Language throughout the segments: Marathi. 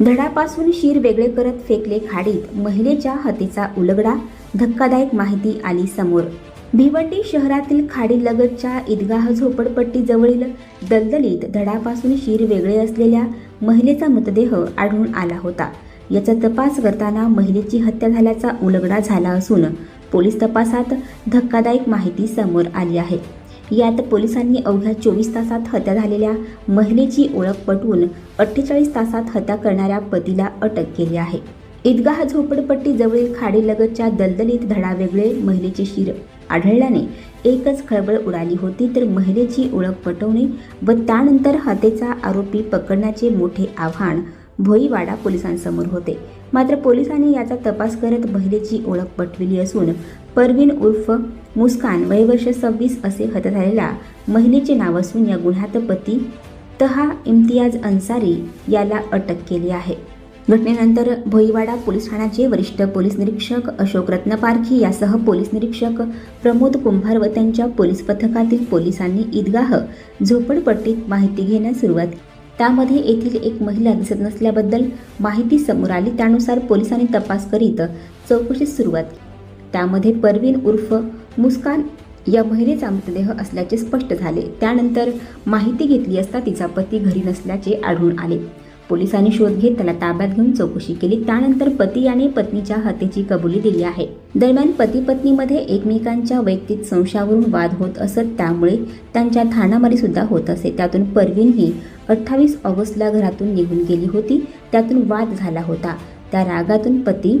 धडापासून शीर वेगळे करत फेकले खाडीत. महिलेच्या हत्येचा उलगडा धक्कादायक माहिती आली समोर. भिवंडी शहरातील खाडीलगतच्या ईदगाह झोपडपट्टीजवळील दलदलीत धडापासून शीर वेगळे असलेल्या महिलेचा मृतदेह आढळून आला होता. याचा तपास करताना महिलेची हत्या झाल्याचा उलगडा झाला असून पोलीस तपासात धक्कादायक माहिती समोर आली आहे. यात पोलिसांनी अवघ्या चोवीस तासात हत्या झालेल्या महिलेची ओळख पटवून अठ्ठेचाळीस तासात हत्या करणाऱ्या पतीला अटक केली आहे. ईदगाह झोपडपट्टीजवळील खाडीलगतच्या दलदलीत धडा वेगळे महिलेचे शिर आढळल्याने एकच खळबळ उडाली होती तर महिलेची ओळख पटवणे व त्यानंतर हत्येचा आरोपी पकडण्याचे मोठे आव्हान भोईवाडा पोलिसांसमोर होते. मात्र पोलिसांनी याचा तपास करत महिलेची ओळख पटविली असून परवीन उर्फ मुस्कान वयवर्ष सव्वीस असे हत झालेल्या महिलेचे नाव असून या गुन्ह्यात पती तहा इम्तियाज अन्सारी याला अटक केली आहे. घटनेनंतर भोईवाडा पोलीस ठाण्याचे वरिष्ठ पोलीस निरीक्षक अशोक रत्नपारखी यासह पोलीस निरीक्षक प्रमोद कुंभार व त्यांच्या पोलीस पथकातील पोलिसांनी ईदगाह झोपडपट्टीत माहिती घेण्यास सुरुवात त्यामध्ये येथील एक महिला दिसत नसल्याबद्दल माहिती समोर आली. त्यानुसार पोलिसांनी तपास करीत चौकशीस सुरुवात त्यामध्ये परवीन उर्फ मुस्कान या महिलेचा मृतदेह असल्याचे स्पष्ट झाले. त्यानंतर माहिती घेतली असता तिचा पती घरी नसल्याचे आढळून आले. पोलिसांनी शोध घेत त्याला ताब्यात घेऊन चौकशी केली. त्यानंतर पती याने पत्नीच्या हत्येची कबुली दिली आहे. दरम्यान पती पत्नीमध्ये एकमेकांच्या वैयक्तिक संशयावरून वाद होत असत त्यामुळे त्यांच्या थानामारी सुद्धा होत असे. त्यातून परवीन ही अठ्ठावीस ऑगस्टला घरातून निघून गेली होती. त्यातून वाद झाला होता. त्या रागातून पती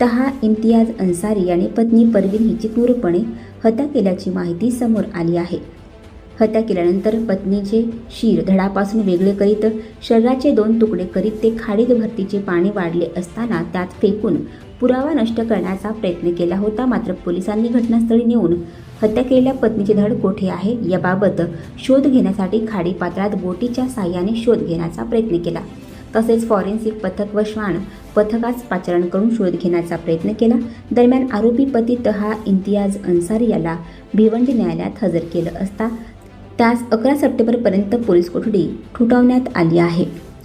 तहा इम्तियाज अन्सारी याने पत्नी परवीन हिची क्रूरपणे हत्या केल्याची माहिती समोर आली आहे. हत्या केल्यानंतर पत्नीचे शिर धडापासून वेगळे करीत शरीराचे दोन तुकडे करीत ते खाडीत भरतीचे पाणी वाढले असताना त्यात फेकून पुरावा नष्ट करण्याचा प्रयत्न केला होता. मात्र पोलिसांनी घटनास्थळी नेऊन हत्या केलेल्या पत्नीचे धड कोठे आहे याबाबत शोध घेण्यासाठी खाडीपात्रात बोटीच्या साह्याने शोध घेण्याचा प्रयत्न केला. तसेच फॉरेन्सिक पथक व श्वान पथकास पाचारण करून शोध घेण्याचा प्रयत्न केला. दरम्यान आरोपी पती तहा इम्तियाज अन्सारी याला भिवंडी न्यायालयात हजर केलं असता त्यास अकरा सप्टेंबरपर्यंत पोलीस कोठडी ठुटवण्यात आली आहे.